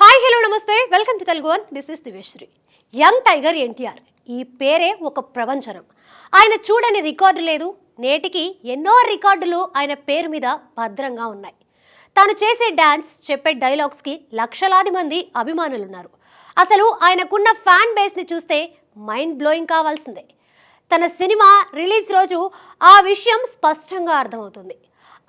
Hi hello నమస్తే. Welcome to Telugu one. This is Diveshri young tiger NTR ఈ పేరే ఒక ప్రపంచనం ఆయన చూడని రికార్డు లేదు నేటికి ఎన్నో రికార్డులు ఆయన పేరు మీద భద్రంగా ఉన్నాయి. తాను చేసే డ్యాన్స్ చెప్పే డైలాగ్స్కి లక్షలాది మంది అభిమానులు ఉన్నారు అసలు ఆయనకున్న ఫ్యాన్ బేస్ని చూస్తే మైండ్ బ్లోయింగ్ కావాల్సిందే. తన సినిమా రిలీజ్ రోజు ఆ విషయం స్పష్టంగా అర్థమవుతుంది.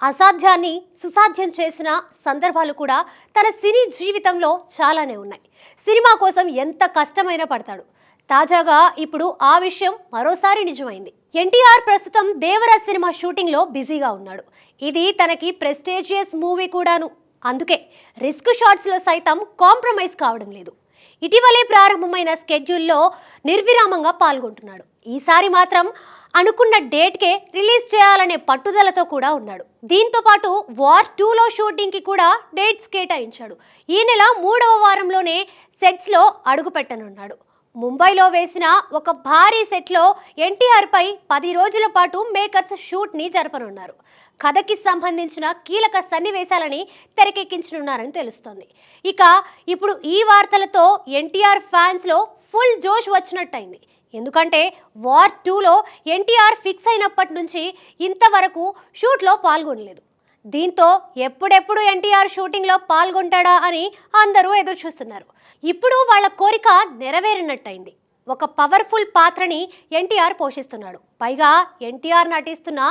అసాధ్యాన్ని సుసాధ్యం చేసిన సందర్భాలు కూడా తన సినీ జీవితంలో చాలానే ఉన్నాయి. సినిమా కోసం ఎంత కష్టమైనా పడతాడు. తాజాగా ఇప్పుడు ఆ విషయం మరోసారి నిజమైంది. ఎన్టీఆర్ ప్రస్తుతం దేవరాజ్ సినిమా షూటింగ్లో బిజీగా ఉన్నాడు. ఇది తనకి ప్రెస్టేజియస్ మూవీ కూడాను. అందుకే రిస్క్ షాట్స్లో సైతం కాంప్రమైజ్ కావడం లేదు. ఇటీవలే ప్రారంభమైన స్కెడ్యూల్లో నిర్విరామంగా పాల్గొంటున్నాడు. ఈసారి మాత్రం అనుకున్న డేట్కే రిలీజ్ చేయాలనే పట్టుదలతో కూడా ఉన్నాడు. దీంతో పాటు వార్ టూలో షూటింగ్కి కూడా డేట్స్ కేటాయించాడు. ఈ నెల మూడవ వారంలోనే సెట్స్లో అడుగుపెట్టనున్నాడు ముంబైలో వేసిన ఒక భారీ సెట్లో ఎన్టీఆర్ పై పది రోజుల పాటు మేకర్స్ షూట్ని జరపనున్నారు. కథకి సంబంధించిన కీలక సన్నివేశాలని తెరకెక్కించనున్నారని తెలుస్తోంది. ఇక ఇప్పుడు ఈ వార్తలతో ఎన్టీఆర్ ఫ్యాన్స్లో ఫుల్ జోష్ వచ్చినట్టయింది. ఎందుకంటే వార్ టూలో ఎన్టీఆర్ ఫిక్స్ అయినప్పటి నుంచి ఇంతవరకు షూట్లో పాల్గొనలేదు. దీంతో ఎప్పుడెప్పుడు ఎన్టీఆర్ షూటింగ్లో పాల్గొంటాడా అని అందరూ ఎదురు చూస్తున్నారు ఇప్పుడు వాళ్ళ కోరిక నెరవేరినట్టయింది. ఒక పవర్ఫుల్ పాత్రని ఎన్టీఆర్ పోషిస్తున్నాడు. పైగా ఎన్టీఆర్ నటిస్తున్న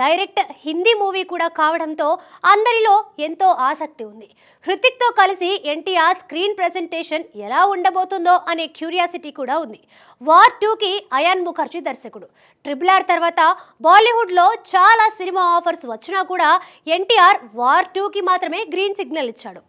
డైరెక్ట్ హిందీ మూవీ కూడా కావడంతో అందరిలో ఎంతో ఆసక్తి ఉంది. హృతిక్తో కలిసి ఎన్టీఆర్ స్క్రీన్ ప్రెజెంటేషన్ ఎలా ఉండబోతుందో అనే క్యూరియాసిటీ కూడా ఉంది. వార్ టూకి అయాన్ ముఖర్జీ దర్శకుడు. ట్రిపుల్ ఆర్ తర్వాత బాలీవుడ్లో చాలా సినిమా ఆఫర్స్ వచ్చినా కూడా ఎన్టీఆర్ వార్ టూకి మాత్రమే గ్రీన్ సిగ్నల్ ఇచ్చాడు.